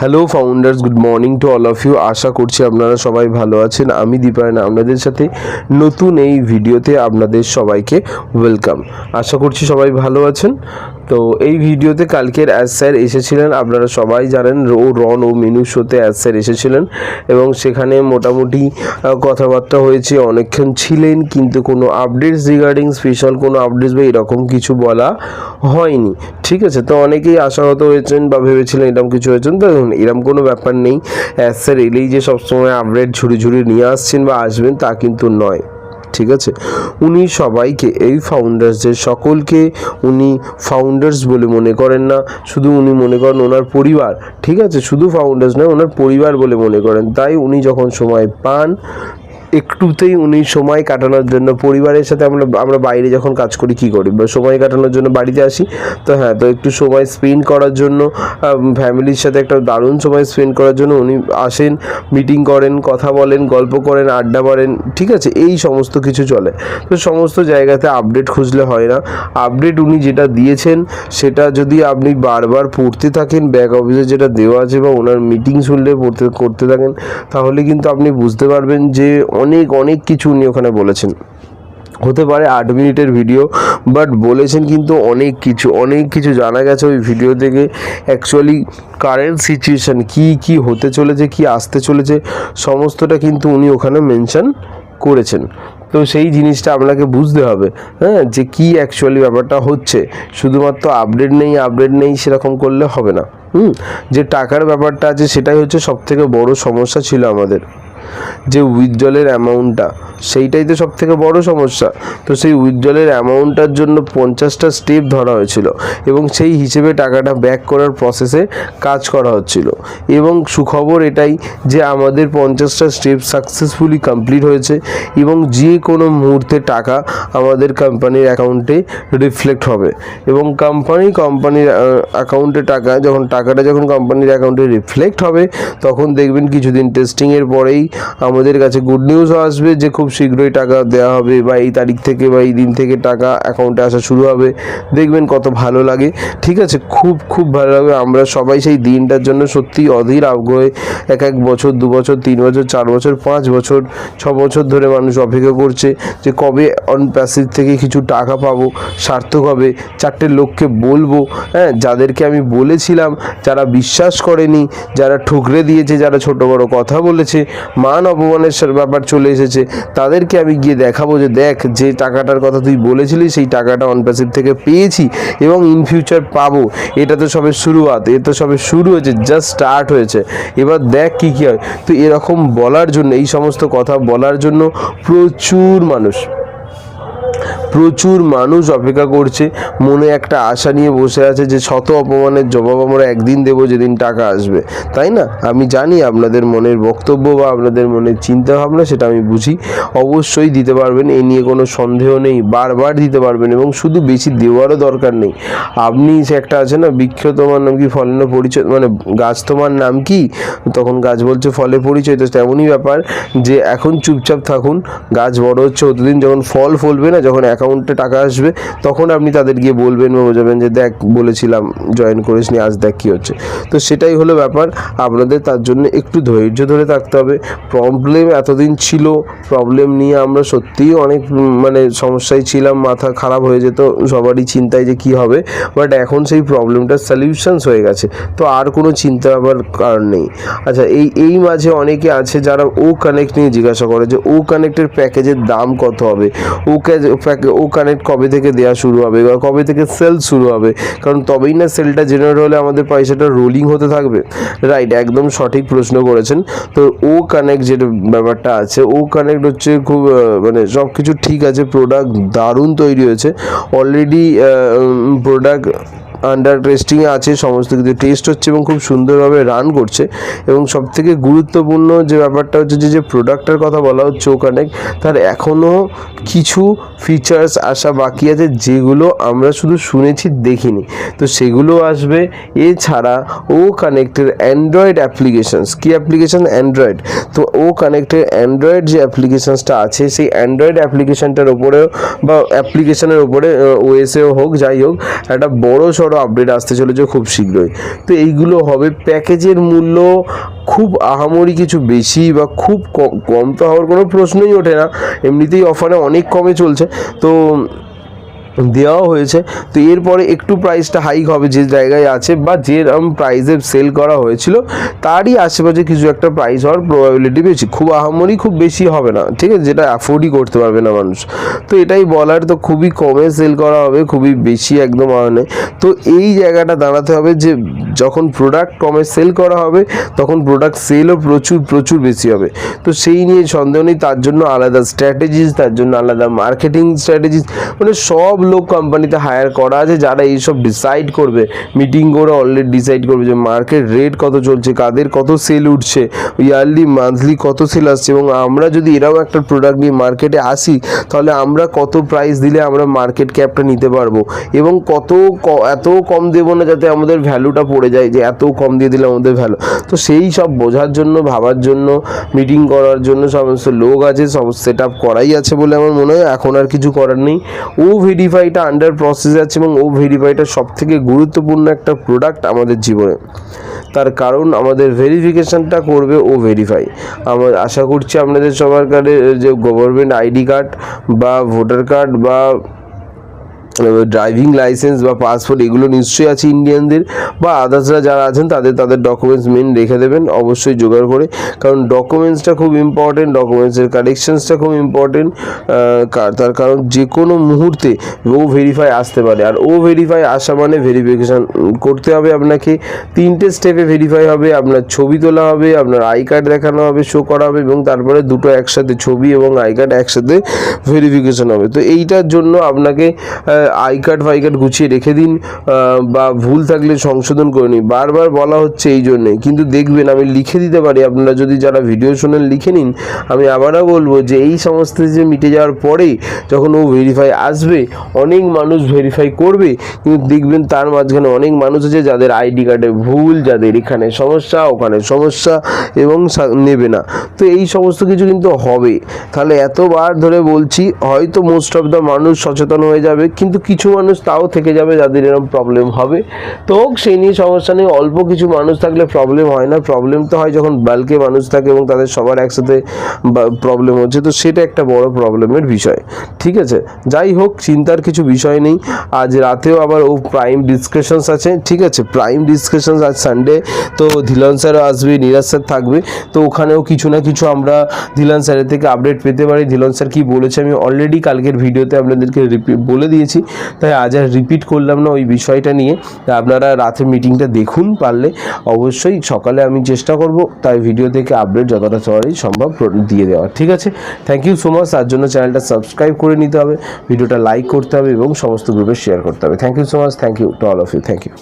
Hello founders good morning to all of you আশা করছি আপনারা সবাই ভালো আছেন। আমি দীপায়ন, আপনাদের সাথে নতুন এই ভিডিওতে আপনাদের সবাইকে ওয়েলকাম আশা করছি সবাই ভালো আছেন। তো এই ভিডিওতে কালকের অ্যাজ স্যার এসেছিলেন আপনারা সবাই জানেন ও রন ও মিনু শোতে অ্যাজ স্যার এসেছিলেন এবং সেখানে মোটামুটি কথাবার্তা হয়েছে অনেকক্ষণ ছিলেন কিন্তু কোনো আপডেটস রিগার্ডিং স্পেশাল কোনো আপডেটস বা এরকম কিছু বলা হয়নি। ঠিক আছে তো অনেকেই আশাহত হয়েছেন বা ভেবেছিলেন এরকম কিছু হয়েছেন তো দেখুন, এরকম কোনো ব্যাপার নেই। অ্যাজ স্যার এলেই যে সবসময় আপডেট ঝুড়ি ঝুড়ি নিয়ে আসছেন বা আসবেন তা কিন্তু নয়। ঠিক আছে। উনি সবাইকে, এই ফাউন্ডার্সদের সকলকে উনি ফাউন্ডার্স বলে মনে করেন না, শুধু উনি মনে করেন ওনার পরিবার, ঠিক আছে? শুধু ফাউন্ডার্স নয়, ওনার পরিবার বলে মনে করেন। তাই উনি যখন সময় পান একটুতেই উনি সময় কাটানোর জন্য, পরিবারের সাথে আমরা আমরা বাইরে যখন কাজ করি কি করি? সময় কাটানোর জন্য বাড়িতে আসি। তো হ্যাঁ তো একটু সময় স্পেন্ড করার জন্য ফ্যামিলির সাথে একটা দারুণ সময় স্পেন্ড করার জন্য উনি আসেন মিটিং করেন, কথা বলেন, গল্প করেন, আড্ডা মারেন, ঠিক আছে? এই সমস্ত কিছু চলে। তো সমস্ত জায়গাতে আপডেট খুঁজলে হয় না। আপডেট উনি যেটা দিয়েছেন, সেটা যদি আপনি বারবার পড়তে থাকেন ব্যাক অফিসে যেটা দেওয়া আছে বা ওনার মিটিং শুনলে পড়তে, করতে থাকেন, তাহলে কিন্তু আপনি বুঝতে পারবেন যে অনেক অনেক কিছু উনি ওখানে বলেছেন। হতে পারে আট মিনিটের ভিডিও বাট বলেছেন কিন্তু অনেক কিছু অনেক কিছু জানা গেছে ওই ভিডিও থেকে। অ্যাকচুয়ালি কারেন্ট সিচুয়েশান কি কি হতে চলেছে, কি আসতে চলেছে, সমস্তটা কিন্তু উনি ওখানে মেনশন করেছেন। তো সেই জিনিসটা আপনাকে বুঝতে হবে হ্যাঁ যে কি অ্যাকচুয়ালি ব্যাপারটা হচ্ছে। শুধুমাত্র আপডেট নেই আপডেট নেই, সেরকম করলে হবে না। হুম, যে টাকার ব্যাপারটা আছে, সেটাই হচ্ছে সবথেকে বড় সমস্যা ছিল আমাদের। যে উইথড্রলের অ্যামাউন্টটা সেইটাই তো সব থেকে বড় সমস্যা। তো সেই উইথড্রলের অ্যামাউন্টটার জন্য পঞ্চাশটা স্টেপ ধরা হয়েছিল এবং সেই হিসেবে টাকাটা ব্যাক করার প্রসেসে কাজ করা হচ্ছিল। এবং সুখবর এটাই যে আমাদের পঞ্চাশটা স্টেপ সাকসেসফুলি কমপ্লিট হয়েছে এবং যে কোনো মুহূর্তে টাকা আমাদের কোম্পানির অ্যাকাউন্টে রিফ্লেক্ট হবে। এবং কোম্পানি কোম্পানির অ্যাকাউন্টে টাকা, যখন টাকাটা যখন কোম্পানির অ্যাকাউন্টে রিফ্লেক্ট হবে, তখন দেখবেন কিছুদিন টেস্টিংয়ের পরেই আমাদের কাছে গুড নিউজও আসবে যে খুব শীঘ্রই টাকা দেওয়া হবে বা এই তারিখ থেকে বা এই দিন থেকে টাকা অ্যাকাউন্টে আসা শুরু হবে। দেখবেন কত ভালো লাগে। ঠিক আছে, খুব খুব ভালো লাগবে। আমরা সবাই সেই দিনটার জন্য সত্যি অধীর আগ্রহে এক এক বছর, দু বছর, তিন বছর, চার বছর, পাঁচ বছর, ছ বছর ধরে মানুষ অপেক্ষা করছে যে কবে অন প্যাসিভ থেকে কিছু টাকা পাবো, সার্থক হবে। চারটে লোককে বলব হ্যাঁ যাদেরকে আমি বলেছিলাম, যারা বিশ্বাস করেনি, যারা ঠুকরে দিয়েছে, যারা ছোট বড় কথা বলেছে মান অপমানের ব্যাপার চলে এসেছে। তাদেরকে আমি গিয়ে দেখাবো যে দেখ, যে টাকাটার কথা তুই বলেছিলি, সেই টাকাটা অনপ্যাসিভ থেকে পেয়েছি এবং ইন ফিউচার পাবো। এটা তো সবে শুরুয়াত, এ তো সবে শুরু হয়েছে জাস্ট স্টার্ট হয়েছে। এবার দেখ কী কী হয়। তো এরকম বলার জন্য, এই সমস্ত কথা বলার জন্য প্রচুর মানুষ। প্রচুর মানুষ অপেক্ষা করছে। মনে একটা আশা নিয়ে বসে আছে যে শত অপমানের জবাব আমরা একদিন দেবো যেদিন টাকা আসবে। তাই না? আমি জানি আপনাদের মনের বক্তব্য বা আপনাদের মনের চিন্তা ভাবনা সেটা আমি বুঝি। অবশ্যই দিতে পারবেন, এ নিয়ে কোনো সন্দেহ নেই। বারবার দিতে পারবেন এবং শুধু বেশি দেওয়ারও দরকার নেই। আপনি সে একটা আছে না বৃক্ষ তোমার নাম কি? ফলের পরিচয় মানে গাছ তোমার নাম কি? তখন গাছ বলছে ফলে পরিচয়। তো তেমনই ব্যাপার যে এখন চুপচাপ থাকুন। গাছ বড় হচ্ছে, অতদিন যখন ফল ফলবে না, যখন অ্যাকাউন্টে টাকা আসবে, তখন আপনি তাদের গিয়ে বলবেন বা বোঝাবেন যে দেখ, বলেছিলাম জয়েন করিস নি, আজ দেখ কী হচ্ছে। তো সেটাই হলো ব্যাপার, আপনাদের তার জন্য একটু ধৈর্য ধরে থাকতে হবে। প্রবলেম এতদিন ছিল প্রবলেম নিয়ে আমরা সত্যিই অনেক মানে সমস্যায় ছিলাম, মাথা খারাপ হয়ে যেত, সবারই চিন্তায় যে কি হবে। বাট এখন সেই প্রবলেমটার সলিউশনস হয়ে গেছে। তো আর কোনো চিন্তা ভাবনার কারণ নেই। আচ্ছা এই এই মাঝে অনেকে আছে যারা ও কানেক্ট নিয়ে জিজ্ঞাসা করে যে ও কানেক্টের প্যাকেজের দাম কত হবে? ও ও কানেক্ট কবে থেকে দেওয়া শুরু হবে বা কবে থেকে সেল শুরু হবে? কারণ তবেই না সেলটা জেনারেট হলে আমাদের পয়সাটা রোলিং হতে থাকবে। রাইট একদম সঠিক প্রশ্ন করেছেন। তো ও কানেক্ট যে ব্যাপারটা আছে, ও কানেক্ট হচ্ছে খুব মানে সব কিছু ঠিক আছে প্রোডাক্ট দারুণ তৈরি হয়েছে। অলরেডি প্রোডাক্ট আন্ডার টেস্টিংয়ে আছে, সমস্ত কিছু টেস্ট হচ্ছে এবং খুব সুন্দরভাবে রান করছে। এবং সবথেকে গুরুত্বপূর্ণ যে ব্যাপারটা হচ্ছে যে যে প্রোডাক্টের কথা বলা হচ্ছে ও কানেক্ট তার এখনও কিছু ফিচার্স আসা বাকি আছে যেগুলো আমরা শুধু শুনেছি, দেখিনি। তো সেগুলো আসবে। এছাড়া ও কানেক্টের অ্যান্ড্রয়েড অ্যাপ্লিকেশনস কী অ্যাপ্লিকেশান অ্যান্ড্রয়েড তো ও কানেক্টের অ্যান্ড্রয়েড যে অ্যাপ্লিকেশানসটা আছে, সেই অ্যান্ড্রয়েড অ্যাপ্লিকেশানটার ওপরেও বা অ্যাপ্লিকেশানের ওপরে ওএসএও হোক, যাই হোক, একটা বড় সড়ো আরও আপডেট আসতে চলেছে খুব শীঘ্রই। তো এইগুলো হবে প্যাকেজের মূল্য খুব আহামরি কিছু বেশি বা খুব কম কম তো হওয়ার কোনো প্রশ্নই ওঠে না। এমনিতেই অফারে অনেক কমে চলছে। তো দেওয়া হয়েছে। তো এরপরে একটু প্রাইসটা হাইক হবে যে জায়গায় আছে বা যেরকম প্রাইসে সেল করা হয়েছিল, তারই আশেপাশে কিছু একটা প্রাইস হওয়ার প্রবাবিলিটি বেশি। খুব আহামরি খুব বেশি হবে না, ঠিক আছে? যেটা অ্যাফোর্ডই করতে পারবে না মানুষ। তো এটাই বলার, তো খুবই কমে সেল করা হবে, খুবই বেশি একদম মানে তো এই জায়গাটা দাঁড়াতে হবে যে যখন প্রোডাক্ট কমে সেল করা হবে, তখন প্রোডাক্ট সেলও প্রচুর প্রচুর বেশি হবে। তো সেই নিয়ে সন্দেহ নেই, তার জন্য আলাদা স্ট্র্যাটেজিস তার জন্য আলাদা মার্কেটিং স্ট্র্যাটেজিস মানে সব লোক কোম্পানিতে হায়ার করা আছে, যারা এইসব ডিসাইড করবে। মিটিং করে অলরেডি ডিসাইড করবে যে মার্কেট রেট কত চলছে, কাদের কত সেল উঠছে ইয়ারলি মান্থলি কত সেল আসছে এবং আমরা যদি এরকম একটা প্রোডাক্ট নিয়ে মার্কেটে আসি, তাহলে আমরা কত প্রাইস দিলে আমরা মার্কেট ক্যাপটা নিতে পারব এবং কত এত কম দেবো না যাতে আমাদের ভ্যালুটা পড়ে যায় যে এত কম দিয়ে দিলে আমাদের ভ্যালু তো সেই সব বোঝার জন্য, ভাবার জন্য মিটিং করার জন্য সমস্ত লোক আছে, সব সেট আপ করাই আছে বলে আমার মনে হয়, এখন আর কিছু করার নেই। ও ভেরিফাইটা আন্ডার প্রসেস আছে এবং ও ভেরিফাইটা সব থেকে গুরুত্বপূর্ণ একটা প্রোডাক্ট আমাদের জীবনে। তার কারণ আমাদের ভেরিফিকেশানটা করবে ও ভেরিফাই আমার আশা করছি আপনাদের সবার কার্ডে যে গভর্নমেন্ট আইডি কার্ড বা ভোটার কার্ড বা ড্রাইভিং লাইসেন্স বা পাসপোর্ট এগুলো নিশ্চয়ই আছে ইন্ডিয়ানদের বা আদার্সরা যারা আছেন তাদের তাদের ডকুমেন্টস মেন রেখে দেবেন, অবশ্যই জোগাড় করে। কারণ ডকুমেন্টসটা খুব ইম্পর্টেন্ট ডকুমেন্টসের কালেকশনসটা খুব ইম্পর্টেন্ট তার কারণ যে কোনো মুহূর্তে ও ভেরিফাই আসতে পারে। আর ও ভেরিফাই আসা মানে ভেরিফিকেশান করতে হবে আপনাকে। তিনটে স্টেপে ভেরিফাই হবে, আপনার ছবি তোলা হবে, আপনার আই কার্ড দেখানো হবে শো করা হবে এবং তারপরে দুটো একসাথে ছবি এবং আই কার্ড একসাথে ভেরিফিকেশন হবে। তো এইটার জন্য আপনাকে আই কার্ড ফাই কার্ড গুছিয়ে রেখে দিন বা ভুল থাকলে সংশোধন করে নিন। বারবার বলা হচ্ছে এই জন্যে, কিন্তু দেখবেন আমি লিখে দিতে পারি। আপনারা যদি যারা ভিডিও শোনেন, লিখে নিন। আমি আবারও বলব যে এই সমস্ত যে মিটে যাওয়ার পরে যখন ও ভেরিফাই আসবে, অনেক মানুষ ভেরিফাই করবে, কিন্তু দেখবেন তার মাঝখানে অনেক মানুষ আছে যাদের আইডি কার্ডে ভুল, যাদের এখানে সমস্যা, ওখানে সমস্যা এবং নেবে না। তো এই সমস্ত কিছু কিন্তু হবে। তাহলে এতবার ধরে বলছি, হয়তো মোস্ট অফ দ্য মানুষ সচেতন হয়ে যাবে, কিন্তু কিছু মানুষ তাও থেকে যাবে যাদের এরকম প্রবলেম হবে। তো হোক, সেই নিয়ে সমস্যা নেই। অল্প কিছু মানুষ থাকলে প্রবলেম হয় না। প্রবলেম তো হয় যখন বাল্কে মানুষ থাকে এবং তাদের সবার একসাথে প্রবলেম হচ্ছে। তো সেটা একটা বড় প্রবলেমের বিষয়। ঠিক আছে? যাই হোক, চিন্তার কিছু বিষয় নেই। আজ রাতেও আবার ও প্রাইম ডিসকাশনস আছে। ঠিক আছে? প্রাইম ডিসকাশনস আজ সানডে তো ধিলন স্যারও আসবে, নিরাজ স্যার থাকবে। তো ওখানেও কিছু না কিছু আমরা ধিলন স্যারের থেকে আপডেট পেতে পারি। ধিলন স্যার কী বলেছে আমি অলরেডি কালকের ভিডিওতে আপনাদেরকে বলে দিয়েছি। তাই আজ আর রিপিট করলাম না ওই বিষয়টা নিয়ে। আপনারা রাতের মিটিংটা দেখুন, পারলে অবশ্যই সকালে আমি চেষ্টা করব তাই ভিডিও থেকে আপডেট যতটা তাড়াতাড়ি সম্ভব দিয়ে দেওয়ার, ঠিক আছে? থ্যাংক ইউ সো মাচ তার জন্য চ্যানেলটা সাবস্ক্রাইব করে নিতে হবে ভিডিওটা লাইক করতে হবে এবং সমস্ত গ্রুপে শেয়ার করতে হবে। Thank you so much thank you to all of you thank you